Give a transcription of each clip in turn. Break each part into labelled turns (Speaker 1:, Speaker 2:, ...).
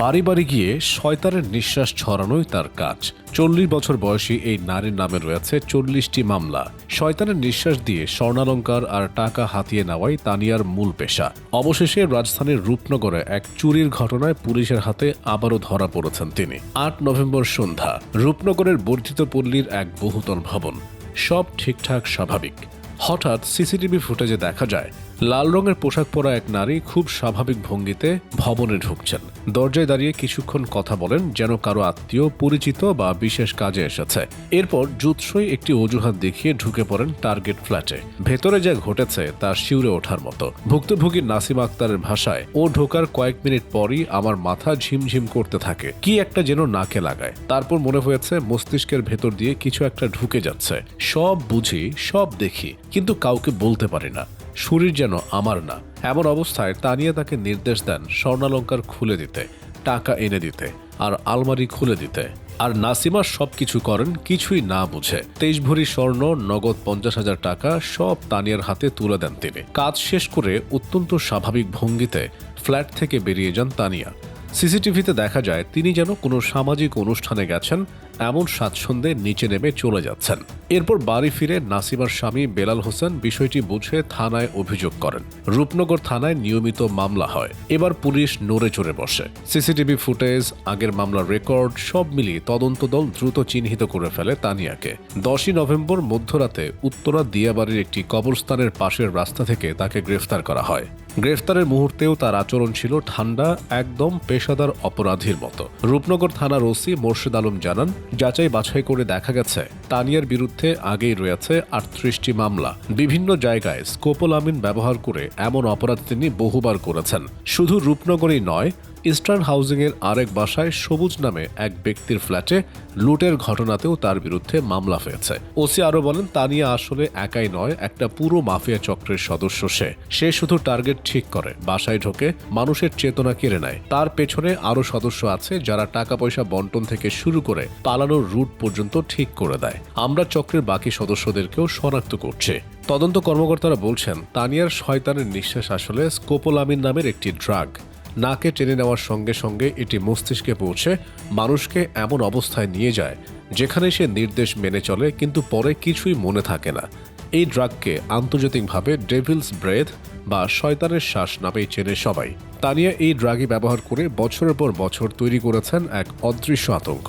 Speaker 1: বাড়ি বাড়ি গিয়ে শয়তানের নিঃশ্বাস ছড়ানোই তার কাজ। চল্লিশ বছর বয়সী এই নারীর নামে রয়েছে চল্লিশটি মামলা। শয়তানের নিঃশ্বাস দিয়ে স্বর্ণালঙ্কার আর টাকা হাতিয়ে নেওয়াই তানিয়ার মূল পেশা। অবশেষে রাজধানীর রূপনগরে এক চুরির ঘটনায় পুলিশের হাতে আবারও ধরা পড়েছেন তিনি। আট নভেম্বর সন্ধ্যা, রূপনগরের বর্ধিত পল্লীর এক বহুতল ভবন। সব ঠিকঠাক, স্বাভাবিক। হঠাৎ সিসিটিভি ফুটেজে দেখা যায়, লাল রঙের পোশাক পরা এক নারী খুব স্বাভাবিক ভঙ্গিতে ভবনে ঢুকছেন। দরজায় দাঁড়িয়ে কিছুক্ষণ কথা বলেন যেন কারও আত্মীয়, পরিচিত বা বিশেষ কাজে এসেছে। এরপর জুৎসই একটি অজুহাত দেখিয়ে ঢুকে পড়েন টার্গেট ফ্ল্যাটে। ভেতরে যা ঘটেছে তা শিউরে ওঠার মতো। ভুক্তভোগী নাসিম আক্তারের ভাষায়, ও ঢোকার কয়েক মিনিট পরই আমার মাথা ঝিমঝিম করতে থাকে। কি একটা যেন নাকে লাগায়। তারপর মনে হয়েছে মস্তিষ্কের ভেতর দিয়ে কিছু একটা ঢুকে যাচ্ছে। সব বুঝি, সব দেখি। কিন্তু কাউকে বলতে পারি না। শরীর যেন আমার না। এমন অবস্থায় তানিয়া তাকে নির্দেশ দেন স্বর্ণালঙ্কার খুলে দিতে, টাকা এনে দিতে, আর আলমারি খুলে দিতে। আর নাসিমা সব কিছু করেন, কিছুই না বুঝে। তেইশ ভরি স্বর্ণ, নগদ পঞ্চাশ হাজার টাকা সব তানিয়ার হাতে তুলে দেন তিনি। কাজ শেষ করে অত্যন্ত স্বাভাবিক ভঙ্গিতে ফ্ল্যাট থেকে বেরিয়ে যান তানিয়া। সিসিটিভিতে দেখা যায়, তিনি যেন কোনো সামাজিক অনুষ্ঠানে গেছেন এমন স্বাচ্ছন্দ্যে নিচে নেমে চলে যাচ্ছেন। এরপর বাড়ি ফিরে নাসিমার স্বামী বেলাল হোসেন বিষয়টি বুঝে থানায় অভিযোগ করেন। রূপনগর থানায় নিয়মিত মামলা হয়। এবার পুলিশ নড়ে চড়ে বসে। সিসিটিভি ফুটেজ, আগের মামলার রেকর্ড, সব মিলিয়ে তদন্ত দল দ্রুত চিহ্নিত করে ফেলে তানিয়াকে। দশই নভেম্বর মধ্যরাতে উত্তরা দিয়াবাড়ির একটি কবরস্থানের পাশের রাস্তা থেকে তাকে গ্রেফতার করা হয়। গ্রেফতারের মুহূর্তেও তার আচরণ ছিল ঠান্ডা, একদম পেশাদার অপরাধীর মতো। রূপনগর থানার ওসি মোর্শেদ আলম জানান, যাচাই বাছাই করে দেখা গেছে, তানিয়ার বিরুদ্ধে আগেই রয়েছে আটত্রিশটি মামলা। বিভিন্ন জায়গায় স্কোপোলামিন ব্যবহার করে এমন অপরাধ তিনি বহুবার করেছেন। শুধু রূপনগরেই নয় ইস্টার্ন হাউজিংয়ের আরেক বাসায় সবুজ নামে এক ব্যক্তির ফ্ল্যাটে লুটের ঘটনাতেও তার বিরুদ্ধে মামলা হয়েছে। ওসি আরও বলেন, তানিয়া আসলে একাই নয়, একটা পুরো মাফিয়া চক্রের সদস্য সে। সে শুধু টার্গেট ঠিক করে, বাসায় ঢোকে, মানুষের চেতনা কেড়ে নেয়। তার পেছনে আরও সদস্য আছে, যারা টাকা পয়সা বন্টন থেকে শুরু করে পালানোর রুট পর্যন্ত ঠিক করে দেয়। আমরা চক্রের বাকি সদস্যদেরকেও শনাক্ত করছি। তদন্ত কর্মকর্তারা বলছেন, তানিয়ার শয়তানের নিঃশ্বাস আসলে স্কোপোলামিন নামের একটি ড্রাগ। নাকে টেনে নেওয়ার সঙ্গে সঙ্গে এটি মস্তিষ্কে পৌঁছে, মানুষকে এমন অবস্থায় নিয়ে যায়, যেখানে সে নির্দেশ মেনে চলে কিন্তু পরে কিছুই মনে থাকে না। এই ড্রাগকে আন্তর্জাতিকভাবে ডেভিলস ব্রেথ বা শয়তানের শ্বাস নামেই চেনে সবাই। তানিয়া এই ড্রাগই ব্যবহার করে বছরের পর বছর তৈরি করেছেন এক অদৃশ্য আতঙ্ক।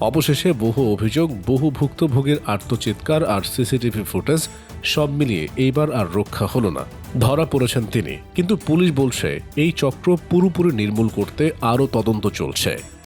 Speaker 1: অবশেষে বহু অভিযোগ, বহু ভুক্তভোগীর আত্মচিৎকার আর সিসিটিভি ফুটেজ সব মিলিয়ে এইবার আর রক্ষা হলো না। ধরা পড়েছেন তিনি। কিন্তু পুলিশ বলছে এই চক্র পুরোপুরি নির্মূল করতে আরও তদন্ত চলছে।